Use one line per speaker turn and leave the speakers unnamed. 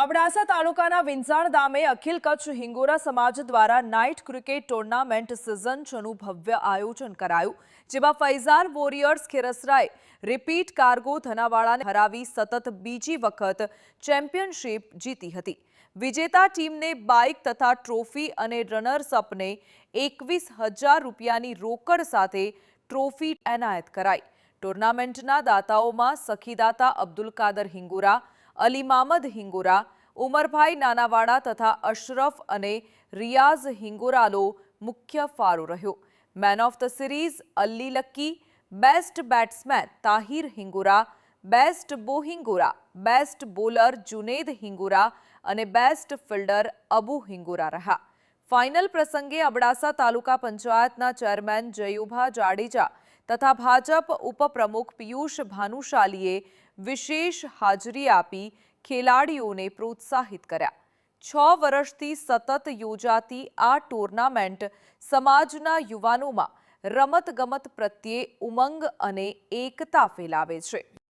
અબડાસા તાલુકાના વિંઝાણ ગામે અખિલ કચ્છ હિંગોરા સમાજ દ્વારા નાઇટ ક્રિકેટ ટુર્નામેન્ટ સિઝન છનું ભવ્ય આયોજન કરાયું, જેમાં ફૈઝાન વોરિયર્સ ખેરસરાએ રિપીટ કાર્ગો ધનાવાળાને હરાવી સતત બીજી વખત ચેમ્પિયનશિપ જીતી હતી. વિજેતા ટીમને બાઇક તથા ટ્રોફી અને રનર્સ અપને એકવીસ હજાર રૂપિયાની રોકડ સાથે ટ્રોફી એનાયત કરાઈ. ટુર્નામેન્ટના દાતાઓમાં સખીદાતા અબ્દુલ કાદર હિંગોરા અલી મામદ હિંગોરા, ઉમરભાઈ નાનાવાડા તથા અશરફ અને રિયાઝ હિંગોરાનો મુખ્ય ફાળો રહ્યો. Man of the series Alli Lakki best batsman Tahir Hingora best બોહિંગોરા best bowler Junaid Hingora અને બેસ્ટ ફિલ્ડર અબુ હિંગોરા રહ્યા. ફાઇનલ પ્રસંગે અબડાસા તાલુકા પંચાયતના ચેરમેન જયુભા જાડેજા તથા ભાજપ ઉપપ્રમુખ પિયુષ ભાનુશાલીએ વિશેષ હાજરી આપી ખેલાડીઓને પ્રોત્સાહિત કર્યા. છ વર્ષથી સતત યોજાતી આ ટુર્નામેન્ટ સમાજના યુવાનોમાં રમતગમત પ્રત્યે ઉમંગ અને એકતા ફેલાવે છે.